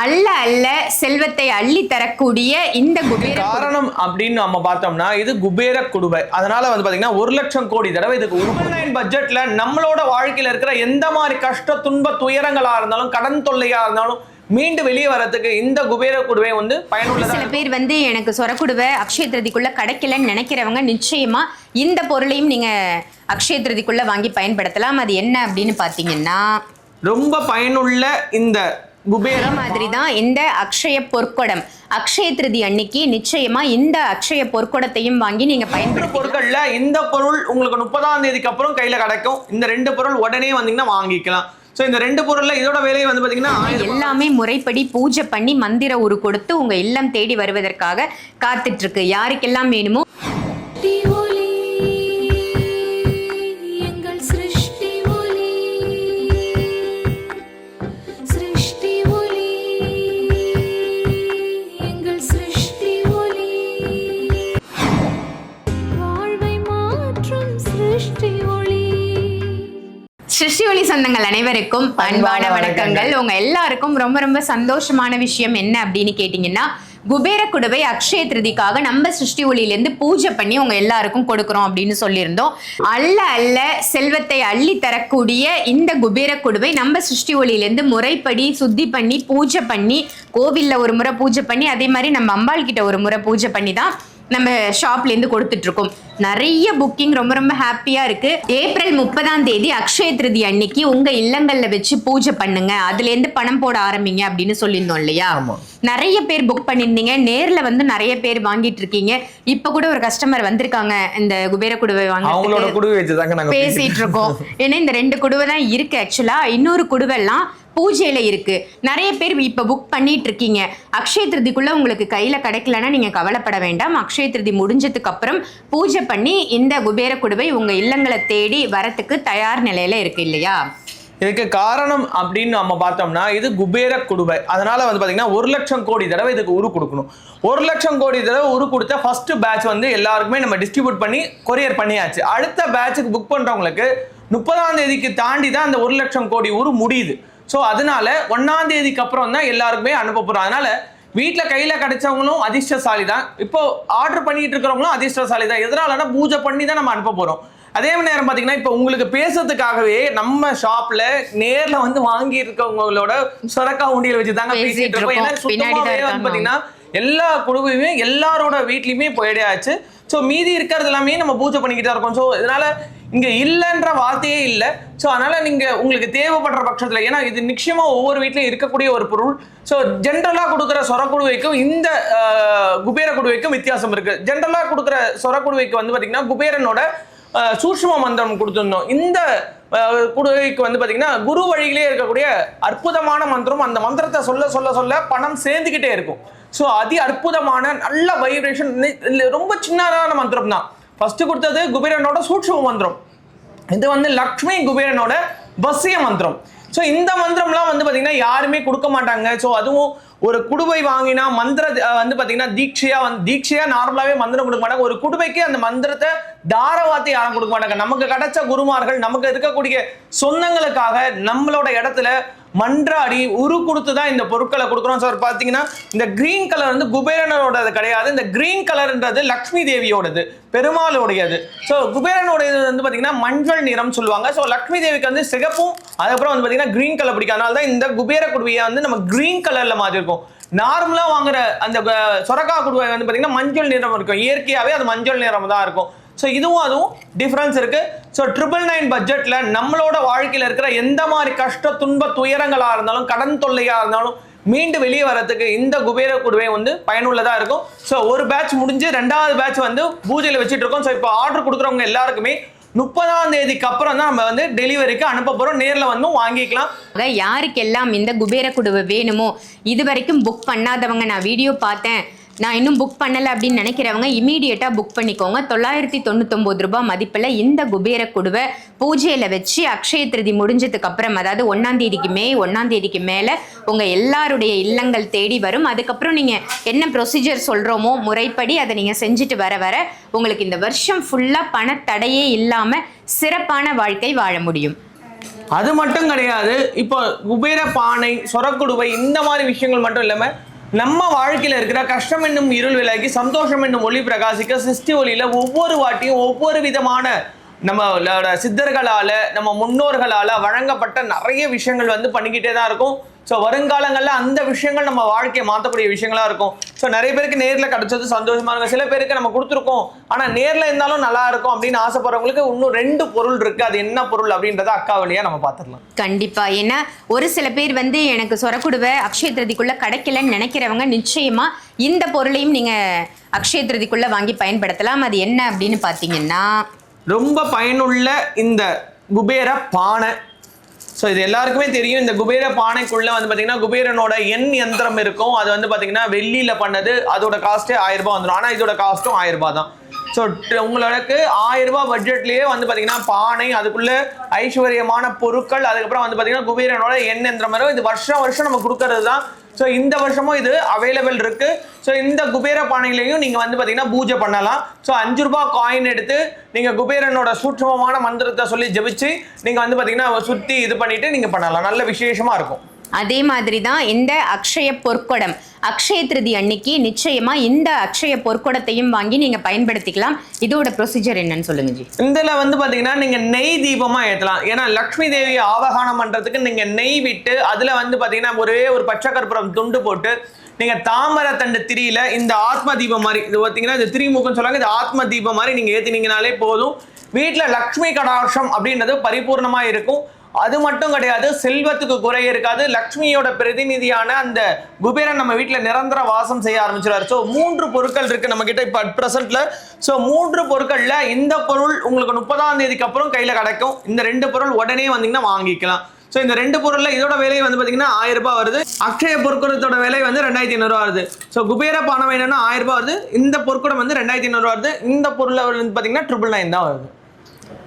அள்ள அள்ள செல்வத்தை அள்ளி தரக்கூடிய இந்த குபேர காரணம் அப்படின்னு நம்ம பார்த்தோம்னா இது குபேர குடுவை. அதனால வந்து பாத்தீங்கன்னா ஒரு லட்சம் கோடி தடவை இதுக்கு உருப்படின் பட்ஜெட்ல நம்மளோட வாழ்க்கையில இருக்கிற எந்த மாதிரி கஷ்ட துன்ப துயரங்களா இருந்தாலும் கடன் தொல்லையா இருந்தாலும் மீண்டு வெளியே வரதுக்கு இந்த குபேர குடுவை வந்து பயனுள்ளதா சில பேர் வந்து எனக்கு சொரக்குடுவை அக்ஷய திருதிக்குள்ள கிடைக்கலன்னு நினைக்கிறவங்க நிச்சயமா இந்த பொருளையும் நீங்க அக்ஷய திருதிக்குள்ள வாங்கி பயன்படுத்தலாம். அது என்ன அப்படின்னு பாத்தீங்கன்னா ரொம்ப பயனுள்ள இந்த குபேர மாதிரி தான் இந்த அக்ஷய பொற்கொடம். அக்ஷய திருதி அன்னைக்கு நிச்சயமா இந்த அக்ஷய பொற்கொடத்தையும் வாங்கி நீங்க பயன்படுத்தி பொருட்கள்ல இந்த பொருள் உங்களுக்கு முப்பதாம் தேதிக்கு அப்புறம் கையில கிடைக்கும். இந்த ரெண்டு பொருள் உடனே வந்தீங்கன்னா வாங்கிக்கலாம். சோ இந்த ரெண்டு பொருள்ல இதோட விலை வந்து ரூபாய். எல்லாமே முறைப்படி பூஜை பண்ணி மந்திர உரு கொடுத்து உங்க இல்லம் தேடி வருவதற்காக காத்துட்டு இருக்கு. யாருக்கெல்லாம் வேணுமோ சொந்தங்கள் அனைவருக்கும் அன்பான வணக்கங்கள். உங்க எல்லாருக்கும் ரொம்ப ரொம்ப சந்தோஷமான விஷயம் என்ன அப்படின்னு கேட்டீங்கன்னா குபேர குடுவை அக்ஷய திருதிக்காக நம்ம சிருஷ்டி ஒளியிலேருந்து பூஜை பண்ணி உங்க எல்லாருக்கும் கொடுக்குறோம் அப்படின்னு சொல்லியிருந்தோம். அள்ள அள்ள செல்வத்தை அள்ளி தரக்கூடிய இந்த குபேர குடுவை நம்ம சிருஷ்டி ஒளியிலேருந்து முறைப்படி சுத்தி பண்ணி பூஜை பண்ணி கோவில்ல ஒரு முறை பூஜை பண்ணி அதே மாதிரி நம்ம அம்பாள் கிட்ட ஒரு முறை பூஜை பண்ணி தான் நம்ம ஷாப்லேருந்து கொடுத்துட்டு இருக்கோம் நிறைய புக்கிங் ரொம்ப ரொம்ப ஹாப்பியா இருக்கு. ஏப்ரல் முப்பதாம் தேதி அக்ஷய திருதி அன்னைக்கு உங்க இல்லங்கள்ல வச்சு பூஜை பண்ணுங்க. அதுல இருந்து பணம் போட ஆரம்பிங்க அப்படின்னு சொல்லியிருந்தோம் இல்லையா. நிறைய பேர் புக் பண்ணியிருந்தீங்க. நேர்ல வந்து நிறைய பேர் வாங்கிட்டு இருக்கீங்க இப்ப கூட ஒரு கஸ்டமர் வந்திருக்காங்க. இந்த குபேர குடுவை வாங்க பேசிட்டு இருக்கோம் ஏன்னா இந்த ரெண்டு குடுவை தான் இருக்கு ஆக்சுவலா இன்னொரு குடுவெல்லாம் பூஜையில் இருக்குது நிறைய பேர் இப்போ புக் பண்ணிட்டு இருக்கீங்க அக்ஷய திருதிக்குள்ளே உங்களுக்கு கையில் கிடைக்கலன்னா நீங்கள் கவலைப்பட வேண்டாம். அக்ஷய திருதி முடிஞ்சதுக்கப்புறம் பூஜை பண்ணி இந்த குபேர குடுவை உங்கள் இல்லங்களை தேடி வரத்துக்கு தயார் நிலையில் இருக்கு இல்லையா? இதுக்கு காரணம் அப்படின்னு நம்ம பார்த்தோம்னா இது குபேர குடுவை. அதனால வந்து பார்த்தீங்கன்னா ஒரு லட்சம் கோடி தடவை இதுக்கு உரு கொடுக்கணும். ஒரு லட்சம் கோடி தடவை உரு கொடுத்த ஃபர்ஸ்ட் பேட்ச் வந்து எல்லாருக்குமே நம்ம டிஸ்ட்ரிபியூட் பண்ணி கொரியர் பண்ணியாச்சு. அடுத்த பேட்சுக்கு புக் பண்ணுறவங்களுக்கு முப்பதாம் தேதிக்கு தாண்டி தான் அந்த ஒரு லட்சம் கோடி உரு முடியுது. ஸோ அதனால ஒன்னாம் தேதிக்கு அப்புறம் தான் எல்லாருக்குமே அனுப்ப போறோம். அதனால வீட்டில் கையில் கிடைச்சவங்களும் அதிர்ஷ்டசாலி தான். இப்போ ஆர்டர் பண்ணிட்டு இருக்கிறவங்களும் அதிர்ஷ்டசாலி தான். எதனாலனா பூஜை பண்ணி தான் நம்ம அனுப்ப போறோம். அதே நேரம் பார்த்தீங்கன்னா இப்போ உங்களுக்கு பேசுறதுக்காகவே நம்ம ஷாப்ல நேர்ல வந்து வாங்கி இருக்கவங்களோட சொரக்கா உண்டியல் வச்சு தாங்க பேசிட்டு இருக்கோம். ஏன்னா வந்து. பார்த்தீங்கன்னா எல்லா குழுவையுமே எல்லாரோட வீட்லயுமே போயிடாச்சு. ஸோ மீதி இருக்கிறது எல்லாமே நம்ம பூஜை பண்ணிக்கிட்டு தான் இருக்கோம். ஸோ இதனால இங்கே இல்லைன்ற வார்த்தையே இல்லை. ஸோ அதனால் நீங்கள் உங்களுக்கு தேவைப்படுற பட்சத்தில் ஏன்னா இது நிச்சயமாக ஒவ்வொரு வீட்லையும் இருக்கக்கூடிய ஒரு பொருள். ஸோ ஜென்ரலாக கொடுக்குற சொரக்குடுவைக்கும் இந்த குபேர குடுவைக்கும் வித்தியாசம் இருக்குது ஜென்ரலாக கொடுக்குற சொரக்குடுவைக்கு வந்து பார்த்திங்கன்னா குபேரனோட சூஷ்ம மந்திரம் கொடுத்துருந்தோம். இந்த குடுவைக்கு வந்து பார்த்தீங்கன்னா குரு வழியிலே இருக்கக்கூடிய அற்புதமான மந்திரம் அந்த மந்திரத்தை சொல்ல சொல்ல சொல்ல பணம் சேர்ந்துக்கிட்டே இருக்கும். ஸோ அதி அற்புதமான நல்ல வைப்ரேஷன் ரொம்ப சின்னதான மந்திரம் தான் ஃபஸ்ட்டு கொடுத்தது குபேரனோட சூட்சும மந்திரம். இது வந்து லக்ஷ்மி குபேரனோட வசிய மந்திரம். ஸோ இந்த மந்திரம்லாம் வந்து பார்த்தீங்கன்னா யாருமே கொடுக்க மாட்டாங்க. ஸோ அதுவும் ஒரு குடுவை வாங்கினா மந்திர வந்து பார்த்தீங்கன்னா தீட்சையா வந்து தீட்சையா நார்மலாகவே மந்திரம் கொடுக்க மாட்டாங்க. ஒரு குடுவைக்கு அந்த மந்திரத்தை தாரவாத்தி யாரும் கொடுக்க மாட்டாங்க. நமக்கு கிடைச்ச குருமார்கள் நமக்கு இருக்கக்கூடிய சொந்தங்களுக்காக நம்மளோட இடத்துல மன்றாடி உரு கொடுத்து தான் இந்த பொருட்களை கொடுக்குறோம். சார் பார்த்தீங்கன்னா இந்த கிரீன் கலர் வந்து குபேரனோடது கிடையாது. இந்த கிரீன் கலர்ன்றது லக்ஷ்மி தேவியோடது பெருமாளுடையது. ஸோ குபேரனுடையது வந்து பார்த்தீங்கன்னா மஞ்சள் நிறம் சொல்லுவாங்க. ஸோ லக்ஷ்மி தேவிக்கு வந்து சிகப்பும் அதுக்கப்புறம் வந்து பார்த்தீங்கன்னா கிரீன் கலர் பிடிக்கும். அதனால தான் இந்த குபேர குடுவையை வந்து நம்ம கிரீன் கலரில் மாற்றிருக்கோம் நார்மலாக வாங்குற அந்த சொரக்கா குடுவை வந்து பார்த்தீங்கன்னா மஞ்சள் நிறம் இருக்கும். இயற்கையாகவே அது மஞ்சள் நிறம் தான் இருக்கும். ஸோ இதுவும் அதுவும் டிஃப்ரென்ஸ் இருக்குது ஸோ ட்ரிபிள் நைன் பட்ஜெட்டில் நம்மளோட வாழ்க்கையில் இருக்கிற எந்த மாதிரி கஷ்ட துன்ப துயரங்களாக இருந்தாலும் கடன் தொல்லையாக இருந்தாலும் மீண்டு வெளியே வரதுக்கு இந்த குபேர குடுவை வந்து பயனுள்ளதாக இருக்கும். ஸோ ஒரு பேட்ச் முடிஞ்சு ரெண்டாவது பேட்ச் வந்து பூஜையில் வச்சுட்டு இருக்கோம். ஸோ இப்போ ஆர்டர் கொடுக்குறவங்க எல்லாருக்குமே முப்பதாம் தேதிக்கு அப்புறம் தான் நம்ம வந்து டெலிவரிக்கு அனுப்ப போகிறோம் நேரில் வந்தும் வாங்கிக்கலாம். யாருக்கெல்லாம் இந்த குபேர குடுவை வேணுமோ இது வரைக்கும் புக் பண்ணாதவங்க நான் வீடியோ பார்த்தேன். நான் இன்னும் புக் பண்ணலை அப்படின்னு நினைக்கிறவங்க இமீடியட்டாக புக் பண்ணிக்கோங்க. தொள்ளாயிரத்தி தொண்ணூத்தொம்பது ரூபாய் மதிப்பில் இந்த குபேர குடுவை பூஜையில் வச்சு அக்ஷய திருதி முடிஞ்சதுக்கு அப்புறம் அதாவது ஒன்றாம் தேதிக்கு மே ஒன்றாம் தேதிக்கு மேலே உங்கள் எல்லாருடைய இல்லங்கள் தேடி வரும். அதுக்கப்புறம் நீங்கள் என்ன ப்ரொசீஜர் சொல்கிறோமோ முறைப்படி அதை நீங்கள் செஞ்சுட்டு வர வர உங்களுக்கு இந்த வருஷம் ஃபுல்லாக பணத்தடையே இல்லாமல் சிறப்பான வாழ்க்கை வாழ முடியும். அது மட்டும் கிடையாது. இப்போ குபேர பானை சொரக்குடுவை இந்த மாதிரி விஷயங்கள் மட்டும் இல்லாமல் நம்ம வாழ்க்கையில் இருக்கிற கஷ்டம் என்னும் இருள் விலகி சந்தோஷம் என்னும் ஒளி பிரகாசிக்க சிருஷ்டி ஒளியில ஒவ்வொரு வாட்டியும் ஒவ்வொரு விதமான நம்மளோட சித்தர்களால் நம்ம முன்னோர்களால் வழங்கப்பட்ட நிறைய விஷயங்கள் வந்து பண்ணிக்கிட்டே தான் இருக்கும். ஸோ வருங்காலங்களில் அந்த விஷயங்கள் நம்ம வாழ்க்கையை மாற்றக்கூடிய விஷயங்களா இருக்கும். ஸோ நிறைய பேருக்கு நேரில் கிடைச்சது சந்தோஷமா இருக்கும் சில பேருக்கு நம்ம கொடுத்துருக்கோம். ஆனால் நேரில் இருந்தாலும் நல்லா இருக்கும் அப்படின்னு ஆசைப்படுறவங்களுக்கு இன்னும் ரெண்டு பொருள் இருக்கு. அது என்ன பொருள் அப்படின்றத அக்கா வழியா நம்ம பார்த்துடலாம் கண்டிப்பா. ஏன்னா ஒரு சில பேர் வந்து எனக்கு சொரக்குடுவை அக்ஷய திருதிக்குள்ள கிடைக்கலன்னு நினைக்கிறவங்க நிச்சயமா இந்த பொருளையும் நீங்க அக்ஷய திருதிக்குள்ள வாங்கி பயன்படுத்தலாம். அது என்ன அப்படின்னு பாத்தீங்கன்னா ரொம்ப பயனுள்ள இந்த குபேர பானை. ஸோ இது எல்லாருக்குமே தெரியும். இந்த குபேர பானைக்குள்ள வந்து பார்த்தீங்கன்னா குபேரனோட எண் யந்திரம் இருக்கும். அது வந்து பார்த்தீங்கன்னா வெள்ளியில் பண்ணது. அதோட காஸ்ட்டே ஆயிரம் ரூபாய் வந்துடும் ஆனால் இதோட காஸ்ட்டும் ஆயிரம் ரூபாய் தான். ஸோ உங்களுக்கு ஆயிரம் ரூபாய் பட்ஜெட்லேயே வந்து பார்த்தீங்கன்னா பானை அதுக்குள்ள ஐஸ்வர்யமான பொருட்கள் அதுக்கப்புறம் வந்து பார்த்தீங்கன்னா குபேரனோட எண் யந்திரம் வரும். இது வருஷம் வருஷம் நம்ம கொடுக்கறது தான் ஸோ இந்த வருஷமும் இது அவைலபிள் இருக்கு. ஸோ இந்த குபேர பானையிலையும் நீங்கள் வந்து பார்த்தீங்கன்னா பூஜை பண்ணலாம். ஸோ அஞ்சு ரூபாய் காயின் எடுத்து நீங்கள் குபேரனோட சூட்சமமான மந்திரத்தை சொல்லி ஜெபிச்சு நீங்கள் வந்து பார்த்தீங்கன்னா சுற்றி இது பண்ணிட்டு நீங்கள் பண்ணலாம். நல்ல விசேஷமாக இருக்கும். அதே மாதிரி தான் இந்த அக்ஷய பொற்கொடம். அக்ஷய திருதி அன்னைக்கு நிச்சயமா இந்த அக்ஷய பொற்கொடத்தையும் வாங்கி நீங்க பயன்படுத்திக்கலாம். இதோட ப்ரொசீஜர் என்னன்னு சொல்லுங்க ஜி. இதுல வந்து பாத்தீங்கன்னா நீங்க நெய் தீபமா ஏற்றலாம் ஏன்னா லக்ஷ்மி தேவியை ஆவகானம் பண்றதுக்கு நீங்க நெய் விட்டு அதுல வந்து பாத்தீங்கன்னா ஒரே ஒரு பச்சை கற்பூரம் துண்டு போட்டு நீங்க தாமரை தண்டு திரியில இந்த ஆத்ம தீபம் மாதிரி இது பார்த்தீங்கன்னா இது திரிமுகம் சொல்லுவாங்க இது ஆத்ம தீபம் மாதிரி நீங்க ஏத்தினீங்கனாலே போதும். வீட்டுல லக்ஷ்மி கடாட்சம் அப்படின்றது பரிபூர்ணமா இருக்கும். அது மட்டும் கிடையாது செல்வத்துக்கு குறை இருக்காது. லக்ஷ்மியோட பிரதிநிதியான அந்த குபேரன் நம்ம வீட்டில் நிரந்தர வாசம் செய்ய ஆரம்பிச்சிடாரு ஸோ மூன்று பொருட்கள் இருக்கு நம்ம கிட்ட இப்போ ப்ரெசென்ட்ல ஸோ மூன்று பொருட்கள்ல இந்த பொருள் உங்களுக்கு முப்பதாம் தேதிக்கு அப்புறம் கையில் கிடைக்கும். இந்த ரெண்டு பொருள் உடனே வந்தீங்கன்னா வாங்கிக்கலாம். ஸோ இந்த ரெண்டு பொருளில் இதோட விலை வந்து பார்த்தீங்கன்னா ஆயிரம் ரூபாய் வருது. அக்ஷய பொற்குடத்தோட விலை வந்து ரெண்டாயிரத்தி ஐநூறுவா வருது. ஸோ குபேர பணம் வேணும்னா ஆயிரம் ரூபாய் வருது. இந்த பொற்குடம் வந்து ரெண்டாயிரத்தி ஐநூறுவா வருது. இந்த பொருளை வந்து பார்த்தீங்கன்னா ட்ரிபிள் நைன் தான் வருது.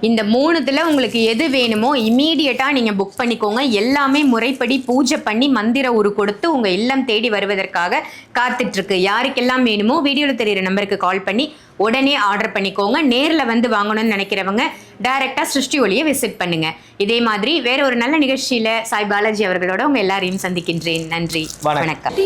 இந்த மூணுத்துல உங்களுக்கு எது வேணுமோ இமீடியட்டா நீங்க புக் பண்ணிக்கோங்க. எல்லாமே முறைப்படி பூஜை பண்ணி மந்திர உரு கொடுத்து உங்க இல்லம் தேடி வருவதற்காக காத்துட்டு இருக்கு யாருக்கெல்லாம் வேணுமோ வீடியோல தெரியுற நம்பருக்கு கால் பண்ணி உடனே ஆர்டர் பண்ணிக்கோங்க. நேர்ல வந்து வாங்கணும்னு நினைக்கிறவங்க டைரக்டா சிருஷ்டி ஒளியை விசிட் பண்ணுங்க. இதே மாதிரி வேற ஒரு நல்ல நிகழ்ச்சியில சாய் பாலாஜி அவர்களோட உங்க எல்லாரையும் சந்திக்கின்றேன். நன்றி. வணக்கம்.